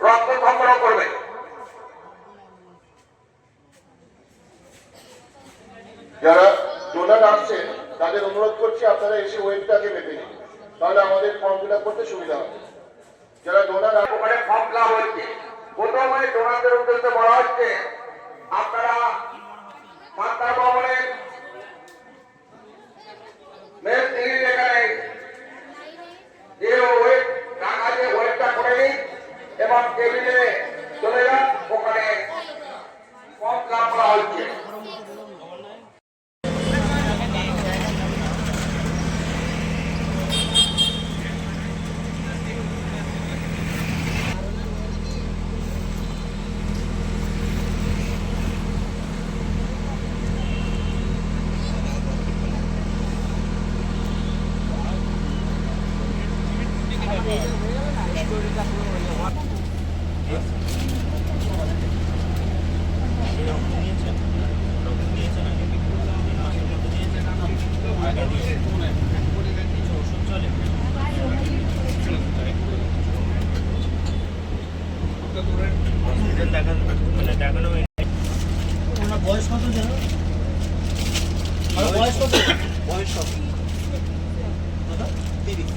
রক্ত সংগ্রহ করবে? যারা ডোনার আসছেন তাদের অনুরোধ করছি আপনারা এসে ওয়েবটাকে মেপে নিন। তাহলে আমাদের ফর্ম ফিল করতে সুবিধা হবে। যারা ডোনার ফর্ম ফিল হচ্ছে। প্রথমে ডোনারদের উদ্দেশ্যে বলা হচ্ছে টেবিলে চলে যান ওখানে ফর্ম হচ্ছে। ওনার বয়স কত? যেন বয়স কত? বয়স কত? তিরিশ।